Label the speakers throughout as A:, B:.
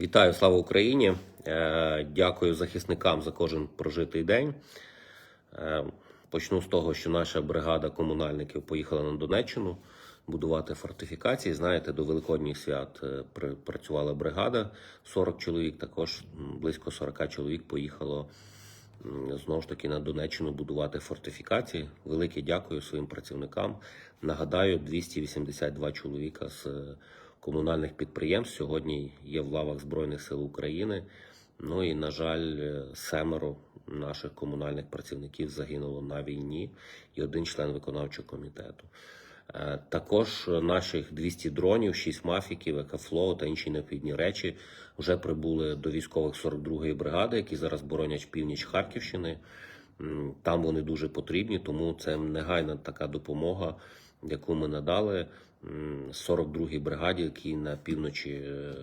A: Вітаю, слава Україні! Е, Дякую захисникам за кожен прожитий день. Е, Почну з того, що наша бригада комунальників поїхала на Донеччину будувати фортифікації. Знаєте, до Великодніх свят е, працювала бригада 40 чоловік. Також близько 40 чоловік поїхало знову ж таки на Донеччину будувати фортифікації. Велике дякую своїм працівникам. Нагадаю, 282 чоловіка з комунальних підприємств сьогодні є в лавах Збройних сил України. Ну і, на жаль, семеро наших комунальних працівників загинуло на війні і один член виконавчого комітету. Е, Також наших 200 дронів, 6 мафіків, екафлоу та інші необхідні речі вже прибули до військових 42-ї бригади, які зараз боронять північ Харківщини. Там вони дуже потрібні, тому це негайна така допомога, яку ми надали м, 42-й бригаді, які на півночі е,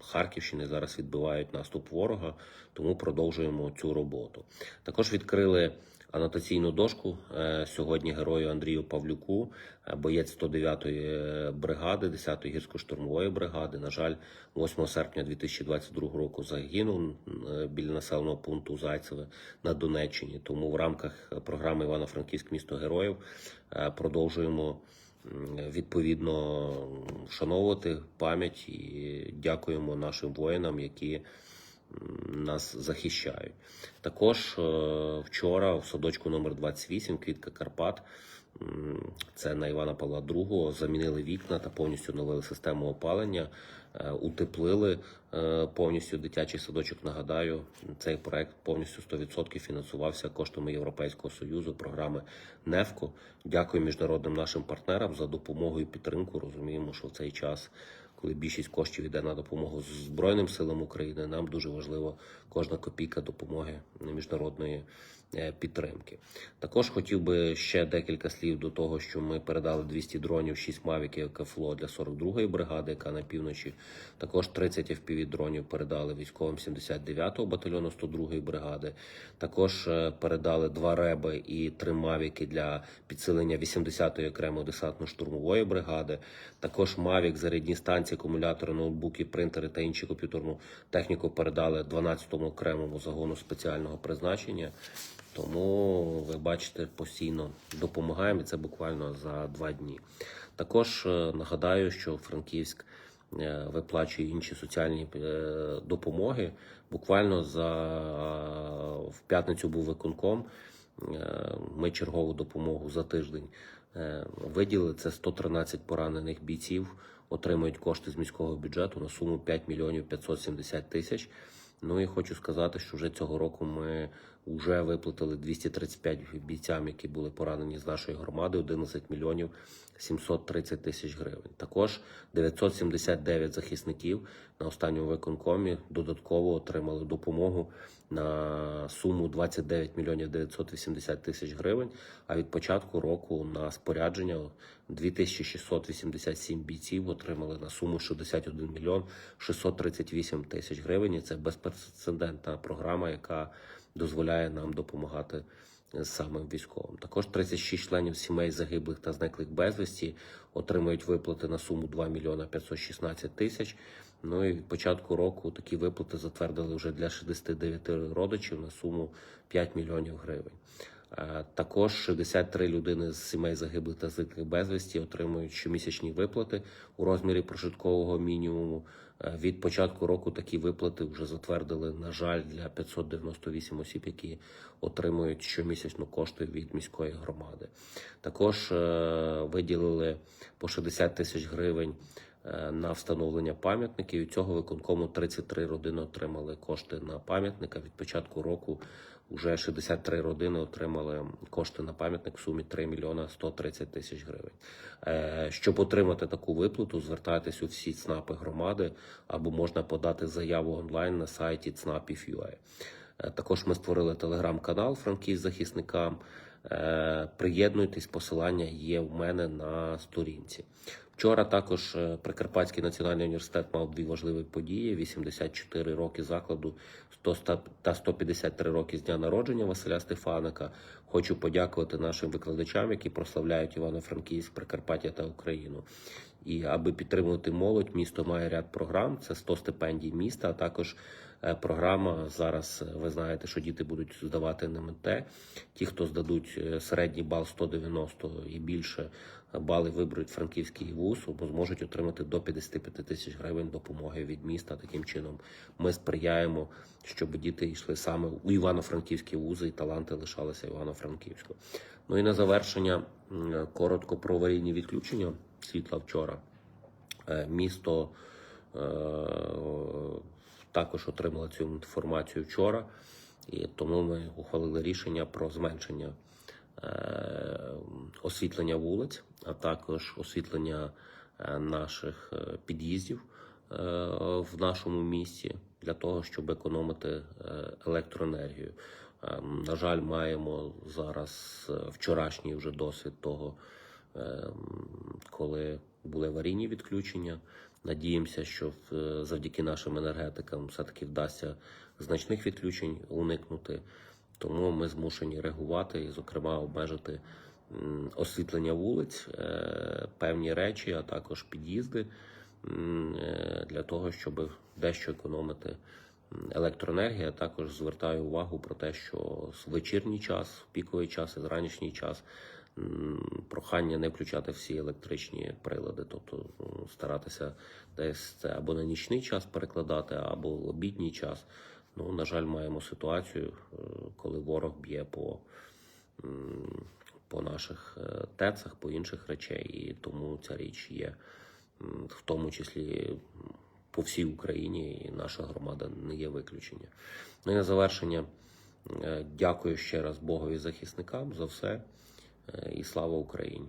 A: Харківщини зараз відбивають наступ ворога. Тому продовжуємо цю роботу. Також відкрили анотаційну дошку е, сьогодні герою Андрію Павлюку, е, боєць 109-ї бригади, 10-ї гірсько-штурмової бригади. На жаль, 8 серпня 2022 року загинув е, біля населеного пункту Зайцеве на Донеччині. Тому в рамках програми Івано-Франківськ місто героїв е, продовжуємо відповідно вшановувати пам'ять і дякуємо нашим воїнам, які нас захищають. Також е, вчора в садочку номер 28 Квітка Карпат. Це на Івана Павла II, замінили вікна та повністю новили систему опалення, е, утеплили е, повністю дитячий садочок. Нагадаю, цей проект повністю 100% фінансувався коштами Європейського союзу, програми НЕФКО. Дякую міжнародним нашим партнерам за допомогу і підтримку. Розуміємо, що в цей час коли більшість коштів йде на допомогу Збройним силам України, нам дуже важливо кожна копійка допомоги міжнародної підтримки. Також хотів би ще декілька слів до того, що ми передали 200 дронів, 6 мавіків КФЛО для 42-ї бригади, яка на півночі. Також 30 FPV дронів передали військовим 79-го батальйону 102-ї бригади. Також е, передали два реби і три мавіки для підсилення 80-ї окремої десантно-штурмової бригади. Також мавік, зарядні станції, акумулятори, ноутбуки, принтери та інші комп'ютерну техніку передали 12-му окремому загону спеціального призначення. Тому ви бачите, постійно допомагаємо. і Це буквально за два дні. Також е, нагадаю, що Франківськ е, виплачує інші соціальні е, допомоги. Буквально за в п'ятницю був виконком. Ми чергову допомогу за тиждень виділили. Це 113 поранених бійців. Отримують кошти з міського бюджету на суму 5 мільйонів 570 тисяч. Ну і хочу сказати, що вже цього року ми вже виплатили 235 бійцям, які були поранені з нашої громади, 11 мільйонів 730 тисяч гривень. Також 979 захисників на останньому виконкомі додатково отримали допомогу на суму 29 мільйонів 980 тисяч гривень. А від початку року на спорядження 2687 бійців отримали на суму 61 мільйон 638 тисяч гривень. І це безпрецедентна програма, яка дозволяє нам допомагати самим військовим. Також 36 членів сімей загиблих та зниклих безвісті отримують виплати на суму 2 мільйона 516 тисяч. Ну і від початку року такі виплати затвердили вже для 69 родичів на суму 5 мільйонів гривень. Е, Також 63 людини з сімей загиблих та зниклих безвісті отримують щомісячні виплати у розмірі прожиткового мінімуму. Е, Від початку року такі виплати вже затвердили, на жаль, для 598 осіб, які отримують щомісячно кошти від міської громади. Також е, виділили по 60 тисяч гривень на встановлення пам'ятників. І цього виконкому 33 родини отримали кошти на пам'ятника. Від початку року вже 63 родини отримали кошти на пам'ятник в сумі 3 мільйона 130 тисяч гривень. Е, Щоб отримати таку виплату, звертайтесь у всі ЦНАПи громади або можна подати заяву онлайн на сайті ЦНАПів.ua. Е, Також ми створили телеграм-канал Франківськ захисникам. Е, Приєднуйтесь, посилання є в мене на сторінці. Вчора також е, Прикарпатський національний університет мав дві важливі події: 84 роки закладу 100 та 153 роки з дня народження Василя Стефаника. Хочу подякувати нашим викладачам, які прославляють Івано-Франківськ, Прикарпаття та Україну. І аби підтримувати молодь, місто має ряд програм. Це 100 стипендій міста, а також е, програма. Зараз е, ви знаєте, що діти будуть здавати НМТ. Ті, хто здадуть е, середній бал 190 і більше бали виберуть франківський вуз, або зможуть отримати до 55 тисяч гривень допомоги від міста. Таким чином ми сприяємо, щоб діти йшли саме у Івано-Франківські вузи і таланти лишалися Івано-Франківську. Ну і на завершення коротко про аварійні відключення світла вчора. Е, Місто е, також отримало цю інформацію вчора, і тому ми ухвалили рішення про зменшення е, освітлення вулиць, а також освітлення е, наших е, під'їздів е, в нашому місті для того, щоб економити електроенергію. Е, На жаль, маємо зараз вчорашній вже досвід того, е, коли були аварійні відключення. Надіємося, що завдяки нашим енергетикам все-таки вдасться значних відключень уникнути. Тому ми змушені реагувати і, зокрема, обмежити освітлення вулиць, е, певні речі, а також під'їзди е, для того, щоб дещо економити електроенергію. А Також звертаю увагу про те, що в вечірній час, в піковий час і зранішній час прохання не включати всі електричні прилади, тобто старатися десь це або на нічний час перекладати, або в обідній час. Ну, на жаль, маємо ситуацію, е, коли ворог б'є по, по наших е, тецах, по інших речей, і тому ця річ є в тому числі по всій Україні, і наша громада не є виключення. Ну і на завершення е, дякую ще раз Богові захисникам за все е, і слава Україні.